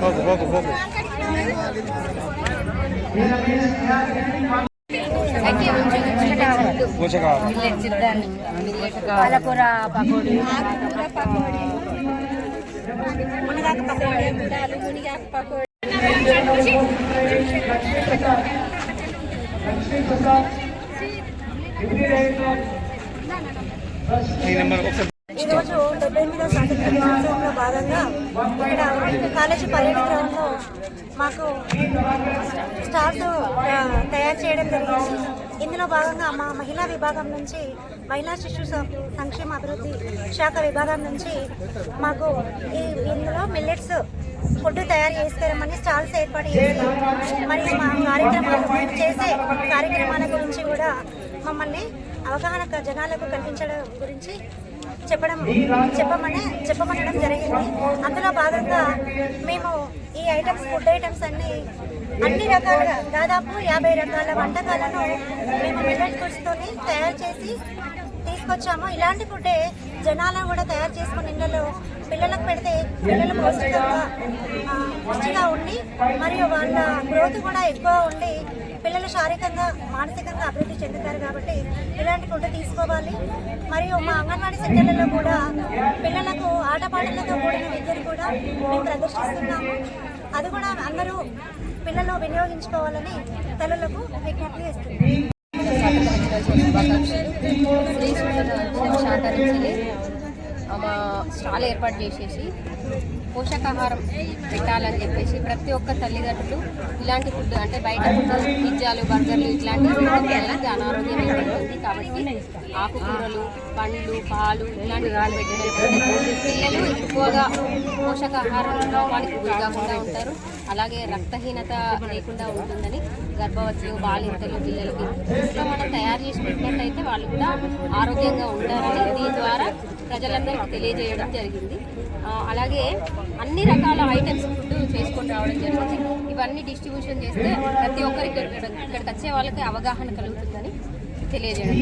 పోకు పోకు పోకు. పాలకూర పకోడీ మునగాకు పకోడీ మునగాకు పకోడీ ఈరోజు డెబ్బై ఎనిమిదో స్వాతంత్ర భాగంగా ఇక్కడ కాలేజీ పర్యటన గ్రౌండ్లో మాకు స్టార్స్ తయారు చేయడం జరిగింది. ఇందులో భాగంగా మా మహిళా విభాగం నుంచి మహిళా శిశు సంక్షేమ అభివృద్ధి శాఖ విభాగం నుంచి మాకు ఈ ఇందులో మిల్లెట్స్ ఫుడ్ తయారు చేస్తారమని స్టాల్స్ ఏర్పాటు చేస్తాం మరియు మా కార్యక్రమాలు చేసే కార్యక్రమాల గురించి కూడా మమ్మల్ని అవగాహన జనాలకు కల్పించడం గురించి చెప్పడం చెప్పమని చెప్పమనడం జరిగింది. అందులో భాగంగా మేము ఈ ఐటమ్స్ ఫుడ్ ఐటమ్స్ అన్ని అన్ని రకాలుగా దాదాపు యాభై రకాల వంటకాలను మేము మిల్లెట్ ఫుడ్స్తోని తయారు చేసి తీసుకొచ్చాము. ఇలాంటి ఫుడ్డే జనాలను కూడా తయారు చేసుకుని ఇళ్ళలో పిల్లలకు పెడితే పిల్లలు పౌష్టికంగా పుష్టిగా ఉండి మరియు వాళ్ళ గ్రోత్ కూడా ఎక్కువ ఉండి పిల్లలు శారీరకంగా మానసికంగా అభివృద్ధి చెందుతారు కాబట్టి ఇలాంటి ఫుడ్ తీసుకోవాలి మరియు మా అంగన్వాడీ సెంటర్లలో కూడా పిల్లలకు ఆటపాటలతో కూడిన విద్యను కూడా మేము ప్రదర్శిస్తున్నాము అది కూడా అందరూ పిల్లలు వినియోగించుకోవాలని తల్లులకు విజ్ఞప్తి చేస్తున్నాము మా స్టాల్ ఏర్పాటు చేసేసి పోషకాహారం పెట్టాలని చెప్పేసి ప్రతి ఒక్క తల్లిదండ్రులు ఇలాంటి ఫుడ్ అంటే బయట ఫుడ్ పిజ్జాలు బర్గర్లు ఇట్లాంటివి తినడం వల్ల అనారోగ్యం ఏర్పడుతుంది. కాబట్టి ఆకుకూరలు పండ్లు పాలు ఇలాంటివి పెట్టినట్లయితే పిల్లలు ఎక్కువగా పోషకాహారం లోపానికి గురి కాకుండా ఉంటారు. అలాగే రక్తహీనత లేకుండా ఉంటుందని గర్భవతులు బాలింతలు పిల్లలకి ఇంట్లో మనం తయారు చేసి పెట్టినట్టయితే వాళ్ళు కూడా ఆరోగ్యంగా ఉంటారని ప్రజలందరికీ తెలియజేయడం జరిగింది. అలాగే అన్ని రకాల ఐటమ్స్ ఫుడ్ చేసుకొని రావడం జరిగింది. ఇవన్నీ డిస్ట్రిబ్యూషన్ చేస్తే ప్రతి ఒక్కరికి ఇక్కడ ఇక్కడికి వచ్చే వాళ్ళకి అవగాహన కలుగుతుందని తెలియజేయడం